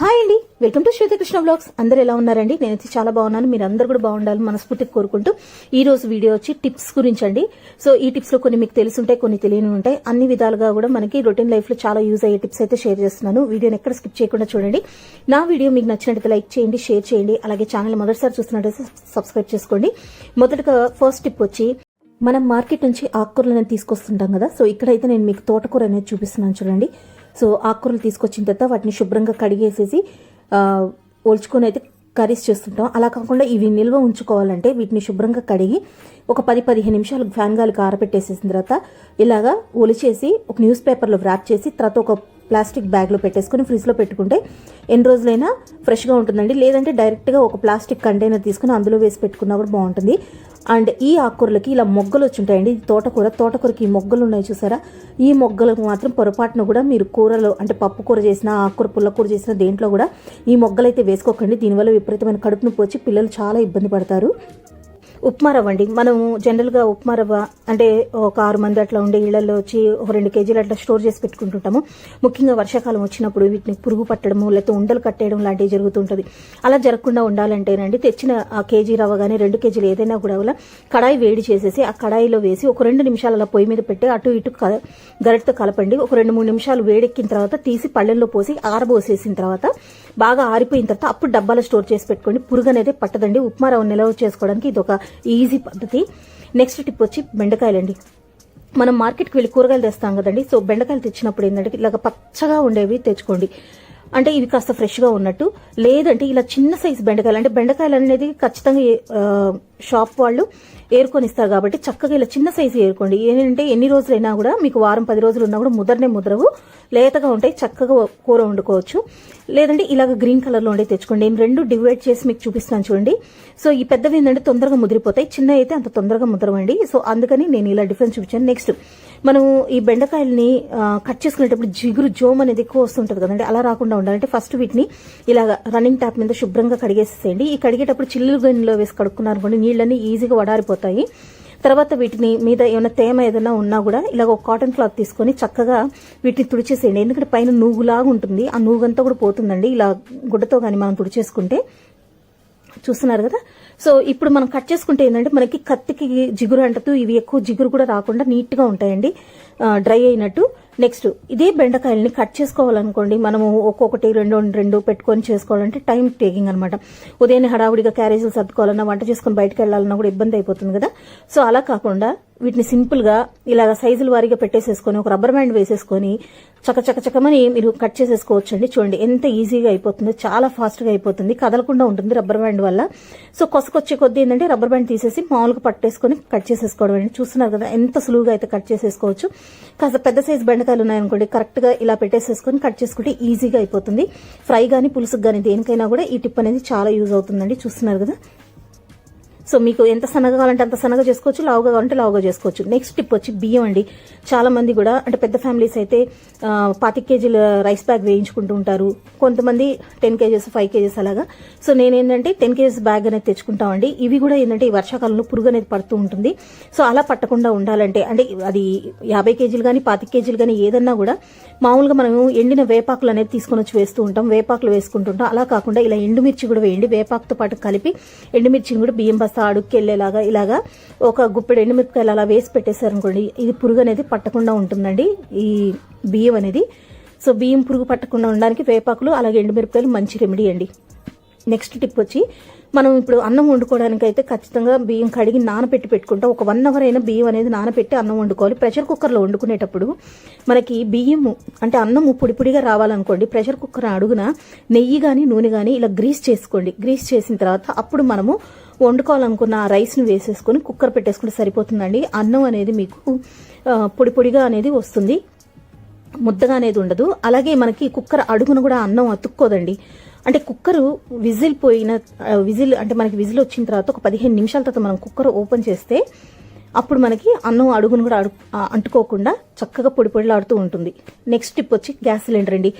Hi అండి. Welcome to Shwetakrishna blogs. అందరు ఎలా ఉన్నారండి? నేనైతే చాలా బాగున్నాను. మీరు అందరు కూడా బాగుండాలని మనస్ఫూర్తిగా కోరుకుంటూ ఈ రోజు వీడియో వచ్చి టిప్స్ గురించి అండి సో ఈ టిప్స్లో కొన్ని మీకు తెలుసుంటాయి కొన్ని తెలియని ఉంటాయి. అన్ని విధాలుగా కూడా మనకి రొటీన్ లైఫ్లో చాలా యూజ్ అయ్యే టిప్స్ అయితే షేర్ చేస్తున్నాను. వీడియోని ఎక్కడ స్కిప్ చేయకుండా చూడండి. నా వీడియో మీకు నచ్చినట్లయితే లైక్ చేయండి షేర్ చేయండి. అలాగే ఛానల్ మొదటిసారి చూస్తున్నట్లయితే సబ్స్క్రైబ్ చేసుకోండి. మొదటగా ఫస్ట్ టిప్ వచ్చి మనం మార్కెట్ నుంచి ఆకుకూరలను తీసుకొస్తుంటాం కదా. సో ఇక్కడైతే నేను మీకు తోటకూర అనేది చూపిస్తున్నాను చూడండి. సో ఆకుకూరలు తీసుకొచ్చిన తర్వాత వాటిని శుభ్రంగా కడిగేసేసి ఆ, ఒలుచుకొని అయితే కర్రీస్ చేస్తుంటాం. అలా కాకుండా ఇవి నిల్వ ఉంచుకోవాలంటే వీటిని శుభ్రంగా కడిగి ఒక పది పదిహేను నిమిషాలు ఫ్యాన్ గాలికి ఆరబెట్టేసేసిన తర్వాత ఇలాగా ఒలిచేసి ఒక న్యూస్ పేపర్లో వ్రాప్ చేసి తర్వాత ఒక ప్లాస్టిక్ బ్యాగ్లో పెట్టేసుకొని ఫ్రిడ్జ్లో పెట్టుకుంటే ఎన్ని రోజులైనా ఫ్రెష్గా ఉంటుందండి. లేదంటే డైరెక్ట్గా ఒక ప్లాస్టిక్ కంటైనర్ తీసుకుని అందులో వేసి పెట్టుకున్నా కూడా బాగుంటుంది. అండ్ ఈ ఆకుకూరలకి ఇలా మొగ్గలు వచ్చి ఉంటాయండి. తోటకూర తోటకూరకి ఈ మొగ్గలు ఉన్నాయి చూసారా? ఈ మొగ్గలకు మాత్రం పొరపాటున కూడా మీరు కూరలో అంటే పప్పు కూర చేసిన ఆకుకూర పుల్లకూర చేసిన దేంట్లో కూడా ఈ మొగ్గలు అయితే వేసుకోకండి. దీనివల్ల విపరీతమైన కడుపు నొప్పి వచ్చి పిల్లలు చాలా ఇబ్బంది పడతారు. ఉప్మా రవ్వ అండి. మనము జనరల్గా ఉప్మా రవ్వ అంటే ఒక ఆరు మంది అట్లా ఉండే ఇళ్ళలో వచ్చి ఒక రెండు కేజీలు అట్లా స్టోర్ చేసి పెట్టుకుంటుంటాము. ముఖ్యంగా వర్షాకాలం వచ్చినప్పుడు వీటిని పురుగు పట్టడము లేకపోతే ఉండలు కట్టేయడం లాంటివి జరుగుతుంటుంది. అలా జరగకుండా ఉండాలంటేనండి తెచ్చిన ఆ కేజీ రవ్వ కానీ రెండు కేజీలు ఏదైనా కూడా అలా కడాయి వేడి చేసేసి ఆ కడాయిలో వేసి ఒక రెండు నిమిషాలు అలా పొయ్యి మీద పెట్టి అటు ఇటు క- గరిటతో కలపండి. ఒక రెండు మూడు నిమిషాలు వేడెక్కిన తర్వాత తీసి పళ్ళల్లో పోసి ఆరబోసేసిన తర్వాత బాగా ఆరిపోయిన తర్వాత అప్పుడు డబ్బాలో స్టోర్ చేసి పెట్టుకోండి. పురుగు అనేది పట్టదండి. ఉప్మా రవ్వ నిల్వ చేసుకోవడానికి ఇది ఒక ఈజీ పద్ధతి. నెక్స్ట్ టిప్ వచ్చి బెండకాయలండి. మనం మార్కెట్కి వెళ్ళి కూరగాయలు తెస్తాం కదండి. సో బెండకాయలు తెచ్చినప్పుడు ఏంటంటే ఇలాగ పచ్చగా ఉండేవి తెచ్చుకోండి. అంటే ఇవి కాస్త ఫ్రెష్గా ఉన్నట్టు. లేదంటే ఇలా చిన్న సైజు బెండకాయలు అంటే బెండకాయలు అనేది ఖచ్చితంగా షాప్ వాళ్ళు ఏరుకొని ఇస్తారు కాబట్టి చక్కగా ఇలా చిన్న సైజు ఏరుకోండి. ఏంటంటే ఎన్ని రోజులైనా కూడా మీకు వారం పది రోజులు ఉన్నా కూడా ముదరనే ముదరవు. లేతగా ఉంటాయి చక్కగా కూర వండుకోవచ్చు. లేదంటే ఇలాగ గ్రీన్ కలర్లో ఉండే తెచ్చుకోండి. నేను రెండు డివైడ్ చేసి మీకు చూపిస్తాను చూడండి. సో ఈ పెద్దవి ఏంటంటే తొందరగా ముదిరిపోతాయి. చిన్న అయితే అంత తొందరగా ముదరవండి. సో అందుకని నేను ఇలా డిఫరెన్స్ చూపించాను. నెక్స్ట్ మనం ఈ బెండకాయల్ని కట్ చేసుకునేటప్పుడు జిగురు జోమ్ అనేది ఎక్కువ వస్తుంటుంది కదండి. అలా రాకుండా ఉండాలంటే ఫస్ట్ వీటిని ఇలాగ రన్నింగ్ ట్యాప్ మీద శుభ్రంగా కడిగేసేసేయండి. ఈ కడిగేటప్పుడు చిల్లులు గిన్నెలో వేసి కడుక్కున్నారు అనుకోండి నీళ్ళన్నీ ఈజీగా వడారిపోతాయి. తర్వాత వీటిని మీద ఏమైనా తేమ ఏదైనా ఉన్నా కూడా ఇలాగ ఒక కాటన్ క్లాత్ తీసుకొని చక్కగా వీటిని తుడిచేసేయండి. ఎందుకంటే పైన నూగులాగా ఉంటుంది. ఆ నూగంతా కూడా పోతుందండి. ఇలా గుడ్డతో కానీ మనం తుడిచేసుకుంటే. చూస్తున్నారు కదా? సో ఇప్పుడు మనం కట్ చేసుకుంటే ఏంటంటే మనకి కత్తికి జిగురు అంటూ ఇవి ఎక్కువ జిగురు కూడా రాకుండా నీట్గా ఉంటాయండి. డ్రై అయినట్టు. నెక్స్ట్ ఇదే బెండకాయల్ని కట్ చేసుకోవాలనుకోండి మనము ఒక్కొక్కటి రెండు రెండు పెట్టుకొని చేసుకోవాలంటే టైం టేకింగ్ అనమాట ఉదయం హడావుడిగా క్యారేజీలు సర్దుకోవాలన్నా వంట చేసుకొని బయటకు వెళ్ళాలన్నా కూడా ఇబ్బంది అయిపోతుంది కదా. సో అలా కాకుండా వీటిని సింపుల్గా ఇలాగ సైజుల వారీగా పెట్టేసేసుకొని ఒక రబ్బర్ బ్యాండ్ వేసేసుకొని చక చక చకమని మీరు కట్ చేసేసుకోవచ్చు అండి చూడండి ఎంత ఈజీగా అయిపోతుందో చాలా ఫాస్ట్గా అయిపోతుంది. కదలకుండా ఉంటుంది రబ్బర్ బ్యాండ్ వల్ల. సో కొసకొచ్చే కొద్దీ ఏంటంటే రబ్బర్ బ్యాండ్ తీసేసి మామూలుగా పట్టేసుకొని కట్ చేసేసుకోవడం అండి. చూస్తున్నారు కదా ఎంత సులువుగా అయితే కట్ చేసేసుకోవచ్చు. కాస్త పెద్ద సైజు బెండకాయలు ఉన్నాయనుకోండి కరెక్ట్గా ఇలా పెట్టేసేసుకొని కట్ చేసుకుంటే ఈజీగా అయిపోతుంది. ఫ్రై కానీ పులుసుకు కానీ దేనికైనా కూడా ఈ టిప్ అనేది చాలా యూజ్ అవుతుందండి. చూస్తున్నారు కదా సో మీకు ఎంత సన్నగా కావాలంటే అంత సన్నగా చేసుకోవచ్చు లావుగా కావాలంటే లావుగా చేసుకోవచ్చు. నెక్స్ట్ టిప్ వచ్చి బియ్యం అండి. చాలా మంది కూడా అంటే పెద్ద ఫ్యామిలీస్ అయితే పాతిక కేజీల రైస్ బ్యాగ్ వేయించుకుంటూ ఉంటారు. కొంతమంది టెన్ కేజెస్ ఫైవ్ కేజెస్ అలాగా. సో నేనేంటంటే టెన్ కేజెస్ బ్యాగ్ అనేది తెచ్చుకుంటామండి. ఇవి కూడా ఏంటంటే ఈ వర్షాకాలంలో పురుగు అనేది పడుతూ ఉంటుంది. సో అలా పట్టకుండా ఉండాలంటే అంటే అది యాభై కేజీలు కానీ పాతిక కేజీలు కానీ ఏదన్నా కూడా మామూలుగా మనం ఎండిన వేపాకులు అనేది తీసుకొని వచ్చి వేస్తూ ఉంటాం. వేపాకులు వేసుకుంటుంటాం అలా కాకుండా ఇలా ఎండుమిర్చి కూడా వేయండి. వేపాకుతో పాటు కలిపి ఎండుమిర్చిని కూడా బియ్యం బస్తా అడుక్కి వెళ్ళేలాగా ఇలాగా ఒక గుప్పెడు ఎండుమిరపకాయలు అలా వేసి పెట్టేశారనుకోండి ఇది పురుగు అనేది పట్టకుండా ఉంటుందండి ఈ బియ్యం అనేది. సో బియ్యం పురుగు పట్టకుండా ఉండడానికి వేపాకులు అలాగే ఎండుమిరపకాయలు మంచి రెమెడీ అండి. నెక్స్ట్ టిప్ వచ్చి మనం ఇప్పుడు అన్నం వండుకోవడానికి అయితే ఖచ్చితంగా బియ్యం కడిగి నానపెట్టి పెట్టుకుంటాం ఒక వన్ అవర్ అయినా బియ్యం అనేది నానపెట్టి అన్నం వండుకోవాలి. ప్రెషర్ కుక్కర్లో వండుకునేటప్పుడు మనకి బియ్యము అంటే అన్నం పొడి పొడిగా రావాలనుకోండి ప్రెషర్ కుక్కర్ అడుగున నెయ్యి కానీ నూనె కానీ ఇలా గ్రీస్ చేసుకోండి. గ్రీస్ చేసిన తర్వాత అప్పుడు మనము వండుకోవాలనుకున్న ఆ రైస్ని వేసేసుకొని కుక్కర్ పెట్టేసుకుంటే సరిపోతుందండి. అన్నం అనేది మీకు పొడి పొడిగా అనేది వస్తుంది. ముద్దగా అనేది ఉండదు. అలాగే మనకి కుక్కర్ అడుగున కూడా అన్నం అతుక్కోదండి. అంటే కుక్కరు విజిల్ పోయిన విజిల్ అంటే మనకి విజిల్ వచ్చిన తర్వాత ఒక పదిహేను నిమిషాల తర్వాత మనం కుక్కర్ ఓపెన్ చేస్తే అప్పుడు మనకి అన్నం అడుగును కూడా అడు అంటుకోకుండా చక్కగా పొడి పొడిలాడుతూ ఉంటుంది. నెక్స్ట్ టిప్ వచ్చి గ్యాస్ సిలిండర్ అండి.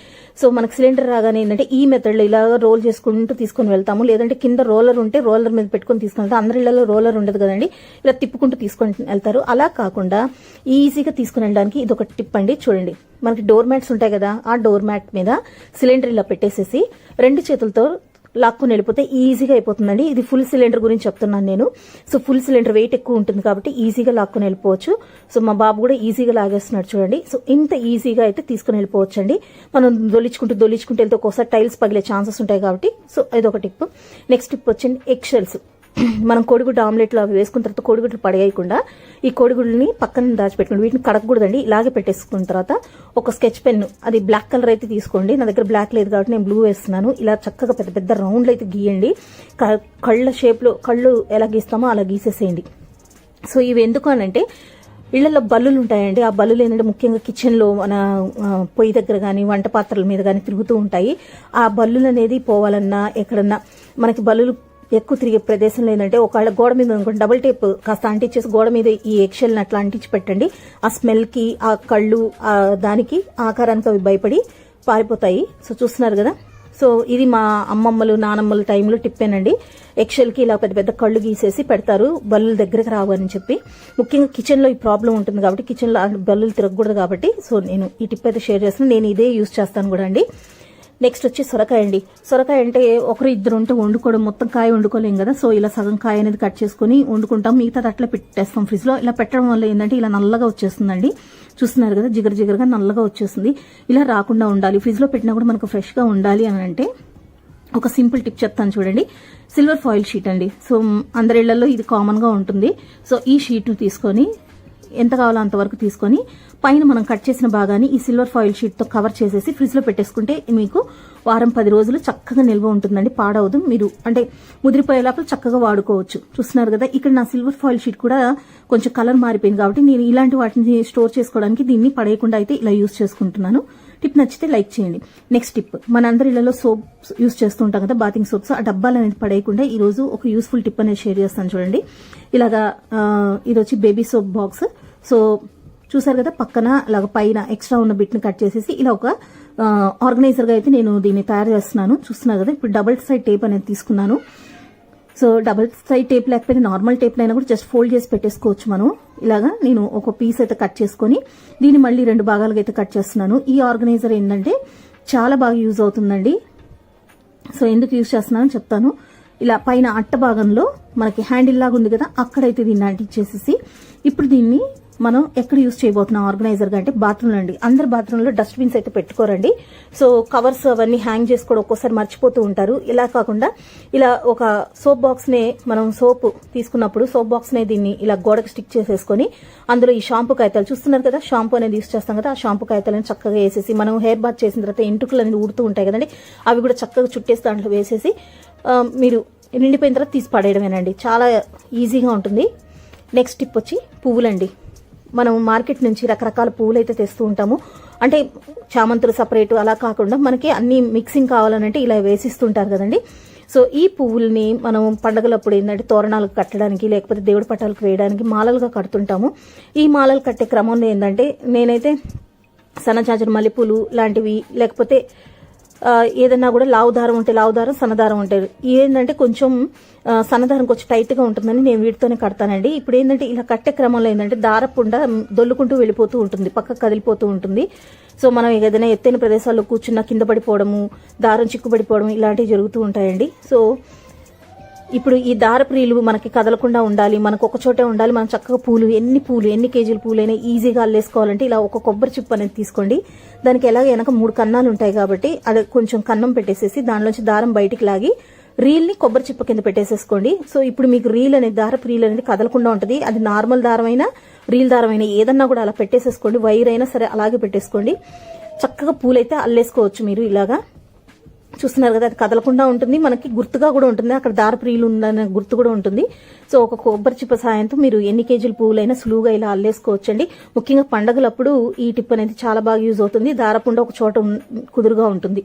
సో మనకు సిలిండర్ రాగానే ఏంటంటే ఈ మెథడ్లో ఇలాగ రోల్ చేసుకుంటూ తీసుకొని వెళ్తాము. లేదంటే కింద రోలర్ ఉంటే రోలర్ మీద పెట్టుకొని తీసుకొని వెళ్తాం అందరి ఇళ్ళలో రోలర్ ఉండదు కదండి. ఇలా తిప్పుకుంటూ తీసుకొని వెళ్తారు. అలా కాకుండా ఈజీగా తీసుకుని వెళ్ళడానికి ఇది ఒక టిప్ అండి. చూడండి. మనకి డోర్ మ్యాట్స్ ఉంటాయి కదా ఆ డోర్ మ్యాట్ మీద సిలిండర్ ఇలా పెట్టేసేసి రెండు చేతులతో లాక్కుని వెళ్ళిపోతే ఈజీగా అయిపోతుందండి. ఇది ఫుల్ సిలిండర్ గురించి చెప్తున్నాను నేను. సో ఫుల్ సిలిండర్ వెయిట్ ఎక్కువ ఉంటుంది కాబట్టి ఈజీగా లాక్కుని వెళ్ళిపోవచ్చు సో మా బాబు కూడా ఈజీగా లాగేస్తున్నాడు చూడండి. సో ఇంత ఈజీగా అయితే తీసుకుని వెళ్ళిపోవచ్చు అండి మనం దొలిచుకుంటూ దొలిచుకుంటూ వెళ్తే ఒక్కోసారి టైల్స్ పగిలే ఛాన్సెస్ ఉంటాయి కాబట్టి. సో ఇదొక టిప్. నెక్స్ట్ టిప్ వచ్చండి ఎగ్ షెల్స్ మనం కోడిగుడ్డు ఆమ్లెట్లు అవి వేసుకున్న తర్వాత కోడిగుడ్లు పడేయకుండా ఈ కోడిగుడ్లని పక్కన దాచిపెట్టుకోండి. వీటిని కడగకూడదండి. ఇలాగే పెట్టేసుకున్న తర్వాత ఒక స్కెచ్ పెన్ అది బ్లాక్ కలర్ అయితే తీసుకోండి. నా దగ్గర బ్లాక్ లేదు కాబట్టి నేను బ్లూ వేస్తున్నాను. ఇలా చక్కగా పెద్ద పెద్ద రౌండ్లు అయితే గీయండి. క- కళ్ళ షేప్లో కళ్ళు ఎలా గీస్తామో అలా గీసేసేయండి. సో ఇవి ఎందుకు అనంటే ఇళ్ళలో బల్లులు ఉంటాయండి. ఆ బల్లులు ఏంటంటే ముఖ్యంగా కిచెన్లో మన పొయ్యి దగ్గర కానీ వంట పాత్రల మీద కానీ తిరుగుతూ ఉంటాయి. ఆ బల్లులు అనేది పోవాలన్నా ఎక్కడన్నా మనకి బల్లులు ఎక్కువ తిరిగే ప్రదేశంలో ఏంటంటే ఒకవేళ గోడ మీద అనుకోండి డబుల్ టేప్ కాస్త అంటించేసి గోడ మీద ఈ ఎక్షల్ని అట్లా అంటించి పెట్టండి. ఆ స్మెల్కి ఆ కళ్ళు దానికి ఆకారానికి అవి భయపడి పారిపోతాయి. సో చూస్తున్నారు కదా? సో ఇది మా అమ్మమ్మలు నానమ్మల టైంలో టిప్పేనండి ఎక్షల్కి ఇలా పెద్ద పెద్ద కళ్ళు గీసేసి పెడతారు. బల్లుల దగ్గరకు రావు అని చెప్పి. ముఖ్యంగా కిచెన్లో ఈ ప్రాబ్లం ఉంటుంది కాబట్టి కిచెన్లో బల్లులు తిరగకూడదు కాబట్టి. సో నేను ఈ టిప్ అయితే షేర్ చేస్తున్నాను నేను ఇదే యూజ్ చేస్తాను కూడా అండి. నెక్స్ట్ వచ్చి సొరకాయ అండి. సొరకాయ అంటే ఒకరు ఇద్దరు ఉంటే వండుకోవడం మొత్తం కాయ వండుకోలేం కదా. సో ఇలా సగం కాయ అనేది కట్ చేసుకుని వండుకుంటాం. మిగతాది అట్లా పెట్టేస్తాం ఫ్రిడ్జ్లో. ఇలా పెట్టడం వల్ల ఏంటంటే ఇలా నల్లగా వచ్చేస్తుందండి. చూస్తున్నారు కదా జిగర జిగరగా నల్లగా వచ్చేస్తుంది. ఇలా రాకుండా ఉండాలి. ఫ్రిడ్జ్లో పెట్టినా కూడా మనకు ఫ్రెష్గా ఉండాలి అని అంటే ఒక సింపుల్ టిప్ చెప్తాను చూడండి. సిల్వర్ ఫాయిల్ షీట్ అండి. సో అందరిళ్ళలో ఇది కామన్గా ఉంటుంది. సో ఈ షీట్ తీసుకొని ఎంత కావాలో అంతవరకు తీసుకొని పైన మనం కట్ చేసిన భాగాన్ని ఈ సిల్వర్ ఫాయిల్ షీట్తో కవర్ చేసేసి ఫ్రిడ్జ్లో పెట్టేసుకుంటే మీకు వారం పది రోజులు చక్కగా నిల్వ ఉంటుందండి పాడవదు. మీరు అంటే ముదిరిపోయే లోపల చక్కగా వాడుకోవచ్చు. చూస్తున్నారు కదా ఇక్కడ నా సిల్వర్ ఫాయిల్ షీట్ కూడా కొంచెం కలర్ మారిపోయింది కాబట్టి నేను ఇలాంటి వాటిని స్టోర్ చేసుకోవడానికి దీన్ని పడేయకుండా అయితే ఇలా యూస్ చేసుకుంటున్నాను. టిప్ నచ్చితే లైక్ చేయండి. నెక్స్ట్ టిప్ మనందరి ఇళ్ళలో సోప్ యూస్ చేస్తుంటాం కదా బాతింగ్ సోప్స్ ఆ డబ్బాలు అనేది పడేయకుండా ఈ రోజు ఒక యూస్ఫుల్ టిప్ అనేది షేర్ చేస్తాను చూడండి. ఇలాగా ఇది వచ్చి బేబీ సోప్ బాక్స్ సో చూసారు కదా పక్కన అలాగ పైన ఎక్స్ట్రా ఉన్న బిట్ని కట్ చేసేసి ఇలా ఒక ఆర్గనైజర్గా అయితే నేను దీన్ని తయారు చేస్తున్నాను. చూస్తున్నారు కదా ఇప్పుడు డబుల్ సైడ్ టేప్ అనేది తీసుకున్నాను. సో డబుల్ సైడ్ టేప్ లేకపోతే నార్మల్ టేప్ అయినా కూడా జస్ట్ ఫోల్డ్ చేసి పెట్టేసుకోవచ్చు మనం. ఇలాగా నేను ఒక పీస్ అయితే కట్ చేసుకొని దీన్ని మళ్ళీ రెండు భాగాలుగా అయితే కట్ చేస్తున్నాను. ఈ ఆర్గనైజర్ ఏంటంటే చాలా బాగా యూజ్ అవుతుందండి. సో ఎందుకు యూజ్ చేస్తున్నానో చెప్తాను. ఇలా పైన అట్ట భాగంలో మనకి హ్యాండిల్ లాగా ఉంది కదా అక్కడైతే దీన్ని అంటించేసేసి ఇప్పుడు దీన్ని మనం ఎక్కడ యూజ్ చేయబోతున్నాం ఆర్గనైజర్గా అంటే బాత్రూమ్ అండి. అందరు బాత్రూమ్లో డస్ట్బిన్స్ అయితే పెట్టుకోరండి. సో కవర్స్ అవన్నీ హ్యాంగ్ చేసుకోవడం ఒక్కోసారి మర్చిపోతూ ఉంటారు. ఇలా కాకుండా ఇలా ఒక సోప్ బాక్స్ నే మనం సోప్ తీసుకున్నప్పుడు సోప్ బాక్స్ నే దీన్ని ఇలా గోడకు స్టిక్ చేసేసుకొని అందులో ఈ షాంపూ కాగితాలు చూస్తున్నారు కదా? షాంపూ అనేది యూస్ చేస్తాం కదా? ఆ షాంపూ కాగితాలను చక్కగా వేసేసి మనం హెయిర్ బాత్ చేసిన తర్వాత ఎంటుకలు అనేది ఊడుతూ ఉంటాయి కదండి? అవి కూడా చక్కగా చుట్టేసి దాంట్లో వేసేసి మీరు నిండిపోయిన తర్వాత తీసి పడేయడమేనండి. చాలా ఈజీగా ఉంటుంది. నెక్స్ట్ టిప్ వచ్చి పువ్వులండి. మనం మార్కెట్ నుంచి రకరకాల పువ్వులు అయితే తెస్తూ ఉంటాము. అంటే చామంతులు సపరేట్ అలా కాకుండా మనకి అన్ని మిక్సింగ్ కావాలనంటే ఇలా వేసిస్తుంటారు కదండి. సో ఈ పువ్వుల్ని మనం పండగలప్పుడు ఏంటంటే తోరణాలకు కట్టడానికి లేకపోతే దేవుడి పటాలకు వేయడానికి మాలలుగా కడుతుంటాము. ఈ మాలలు కట్టే క్రమంలో ఏంటంటే నేనైతే సన్నజాజుల మల్లెపూలు లాంటివి లేకపోతే ఏదన్నా కూడా లావు దారం ఉంటే లావు దారం సన్నదారం ఉంటారు ఏంటంటే కొంచెం సన్నదారం కొంచెం టైట్గా ఉంటుందని నేను వీటితోనే కడతానండి. ఇప్పుడు ఏంటంటే ఇలా కట్టే క్రమంలో ఏంటంటే దారపుండ దొల్లుకుంటూ వెళ్ళిపోతూ ఉంటుంది పక్కకు కదిలిపోతూ ఉంటుంది. సో మనం ఏదైనా ఎత్తైన ప్రదేశాల్లో కూర్చున్నా కింద పడిపోవడము దారం చిక్కుపడిపోవడం ఇలాంటివి జరుగుతూ ఉంటాయండి. సో ఇప్పుడు ఈ దారప్రియులు మనకి కదలకుండా ఉండాలి మనకు ఒక చోటే ఉండాలి మనం చక్కగా పూలు ఎన్ని పూలు ఎన్ని కేజీల పూలైనా ఈజీగా అల్లేసుకోవాలంటే ఇలా ఒక కొబ్బరి చిప్ అనేది తీసుకోండి. దానికి ఎలాగ వెనక మూడు కన్నాలు ఉంటాయి కాబట్టి అది కొంచెం కన్నం పెట్టేసేసి దానిలోంచి దారం బయటికి లాగి రీల్ని కొబ్బరి చిప్ప కింద పెట్టేసేసుకోండి. సో ఇప్పుడు మీకు రీల్ అనేది దారపు రీల్ అనేది కదలకుండా ఉంటుంది. అది నార్మల్ దారమైనా రీల్ దారమైనా ఏదన్నా కూడా అలా పెట్టేసేసుకోండి. వైర్ అయినా సరే అలాగే పెట్టేసుకోండి. చక్కగా పూలైతే అల్లేసుకోవచ్చు మీరు ఇలాగా. చూస్తున్నారు కదా అది కదలకుండా ఉంటుంది. మనకి గుర్తుగా కూడా ఉంటుంది. అక్కడ దారప్రియులు ఉందనే గుర్తు కూడా ఉంటుంది. సో ఒక కొబ్బరి చిప్ప సాయంతో మీరు ఎన్ని కేజీల పువ్వులైనా సులువుగా ఇలా అల్లేసుకోవచ్చండి. ముఖ్యంగా పండగలప్పుడు ఈ టిప్ అనేది చాలా బాగా యూజ్ అవుతుంది. దారపుండ ఒక చోట కుదురుగా ఉంటుంది.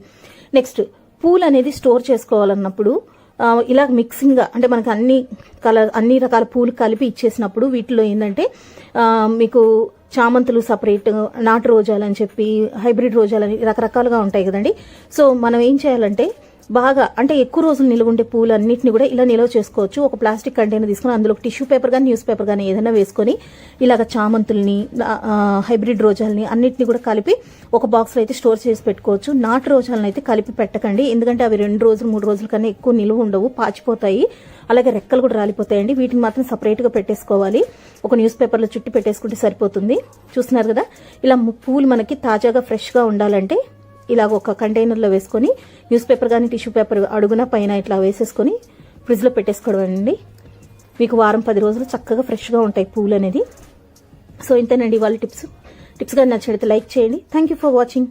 నెక్స్ట్ పూలు అనేది స్టోర్ చేసుకోవాలన్నప్పుడు ఇలా మిక్సింగ్గా అంటే మనకి అన్ని కలర్ అన్ని రకాల పూలు కలిపి ఇచ్చేసినప్పుడు వీటిలో ఏంటంటే మీకు చామంతులు సపరేట్ నాటు రోజాలు అని చెప్పి హైబ్రిడ్ రోజాలు అని రకరకాలుగా ఉంటాయి కదండి. సో మనం ఏం చేయాలంటే బాగా అంటే ఎక్కువ రోజులు నిలువ ఉండే పూలు అన్నింటిని కూడా ఇలా నిల్వ చేసుకోవచ్చు. ఒక ప్లాస్టిక్ కంటైనర్ తీసుకుని అందులో టిష్యూ పేపర్ కానీ న్యూస్ పేపర్ కానీ ఏదైనా వేసుకొని ఇలాగ చామంతుల్ని హైబ్రిడ్ రోజాలని అన్నింటిని కూడా కలిపి ఒక బాక్స్లో అయితే స్టోర్ చేసి పెట్టుకోవచ్చు. నాటు రోజాలను అయితే కలిపి పెట్టకండి. ఎందుకంటే అవి రెండు రోజులు మూడు రోజుల కన్నా ఎక్కువ నిలువ ఉండవు పాచిపోతాయి. అలాగే రెక్కలు కూడా రాలిపోతాయండి. వీటిని మాత్రం సపరేట్గా పెట్టేసుకోవాలి. ఒక న్యూస్ పేపర్లో చుట్టి పెట్టేసుకుంటే సరిపోతుంది. చూస్తున్నారు కదా? ఇలా పువ్వులు పూలు మనకి తాజాగా ఫ్రెష్గా ఉండాలంటే ఇలాగ ఒక కంటైనర్లో వేసుకొని న్యూస్ పేపర్ కానీ టిష్యూ పేపర్ అడుగున పైన ఇట్లా వేసేసుకొని ఫ్రిడ్జ్లో పెట్టేసుకోవడం అండి. మీకు వారం పది రోజులు చక్కగా ఫ్రెష్గా ఉంటాయి పూలు అనేది. సో ఇంతేనండి వాళ్ళ టిప్స్. టిప్స్ కానీ నచ్చినట్లయితే లైక్ చేయండి. Thank you for watching